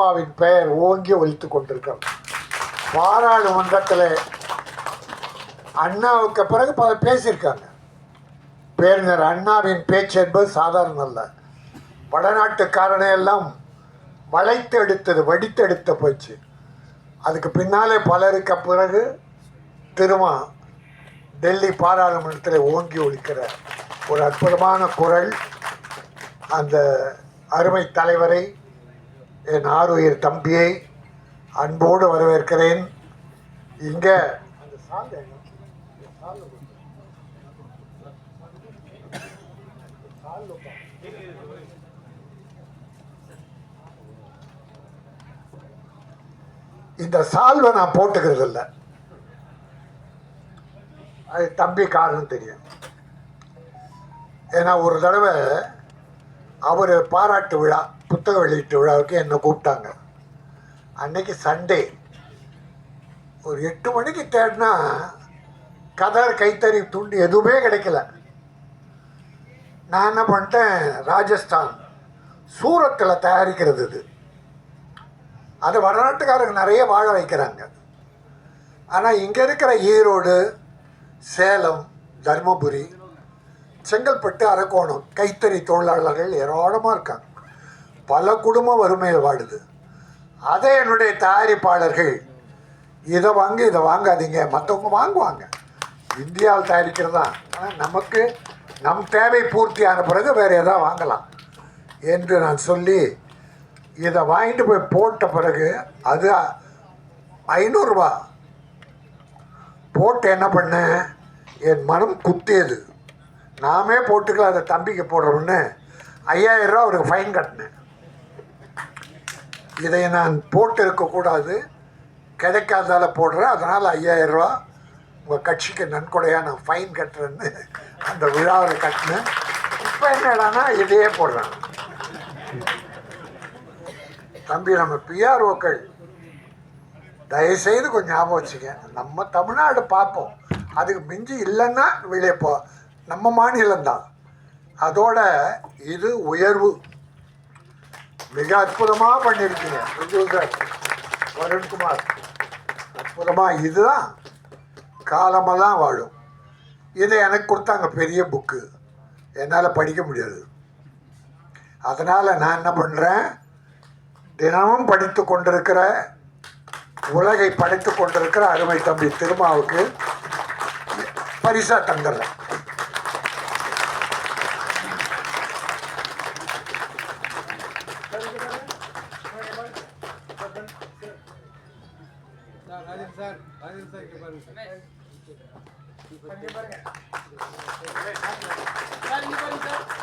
திருமாவின் பெயர் ஓங்கி ஒழித்து கொண்டிருக்கிறது. பாராளுமன்றத்தில் அண்ணாவுக்கு பிறகு பல பேசியிருக்காங்க. பேரினர் அண்ணாவின் பேச்சு என்பது சாதாரண அல்ல. வடநாட்டுக்காரனையெல்லாம் வளைத்து எடுத்தது வடித்து எடுத்த போச்சு. அதுக்கு பின்னாலே பலருக்கு பிறகு திருமா டெல்லி பாராளுமன்றத்தில் ஓங்கி ஒழிக்கிற ஒரு அற்புதமான குரல் அந்த அருமை தலைவரை என் ஆறுயிர் தம்பியை அன்போடு வரவேற்கிறேன். இங்கே அந்த இந்த சால்வை நான் போட்டுக்கிறது இல்லை. அது தம்பி காரணம் தெரியும் ஏன்னா ஒரு தடவை அவர் பாராட்டு விழா புத்தக வெளியீட்டு விழாவுக்கு என்னை கூப்பிட்டாங்க. அன்னைக்கு சண்டே ஒரு எட்டு மணிக்கு தேடினா கதர் கைத்தறி துண்டு எதுவுமே கிடைக்கல. நான் என்ன பண்ணிட்டேன்? ராஜஸ்தான். சூரத்தில் தயாரிக்கிறது இது. அது வடநாட்டுக்காரங்க நிறைய வாழ வைக்கிறாங்க. ஆனால் இங்கே இருக்கிற ஈரோடு சேலம் தருமபுரி செங்கல்பட்டு அரக்கோணம் கைத்தறி தொழிலாளர்கள் ஏராளமாக இருக்காங்க. பல குடும்பம் வறுமையில் வாடுது அதை என்னுடைய தயாரிப்பாளர்கள் இதை வாங்க இதை வாங்காதீங்க. மற்றவங்க வாங்குவாங்க. இந்தியாவில் தயாரிக்கிறது? தான் ஆனால் நமக்கு நம் தேவை பூர்த்தியான பிறகு வேறு எதாவது வாங்கலாம் என்று நான் சொல்லி இதை வாங்கிட்டு போய் போட்ட பிறகு அது ஐநூறுரூவா போட்டு என்ன பண்ணேன்? என் மனம் குத்தியது. நாமே போட்டுக்கலாம் அதை தம்பிக்கு போடுறோம்னு. ஐயாயிரம் ரூபா அவருக்கு ஃபைன் கட்டினேன். இதை நான் போட்டு இருக்கக்கூடாது கிடைக்காதால போடுறேன். அதனால் ஐயாயிரம் ரூபா உங்கள் கட்சிக்கு நன்கொடையாக நான் ஃபைன் கட்டுறேன்னு அந்த விழாவில் கட்டினேன். இப்போ என்னடானா இதையே போடுறேன் தம்பி நம்ம பிஆர்ஓக்கள் தயவுசெய்து கொஞ்சம் ஞாபகம் வச்சுக்க. நம்ம தமிழ்நாடு பார்ப்போம். அதுக்கு மிஞ்சி இல்லைன்னா வெளியே போ. நம்ம மாநிலம்தான். அதோட இது உயர்வு. மிக அற்புதமாக பண்ணியிருக்கீங்க வருண்குமார். அற்புதமாக இதுதான் காலமெல்லாம் வாழும். இதை எனக்கு கொடுத்தாங்க பெரிய புக்கு என்னால் படிக்க முடியாது. அதனால் நான் என்ன பண்ணுறேன் தினமும் படித்து கொண்டிருக்கிற உலகை படைத்து கொண்டிருக்கிற அருமை தம்பி திருமாவுக்கு பரிசாக தந்துடுறேன். keeper. Why is the keeper? Keeper, keeper. Sir, keeper, sir.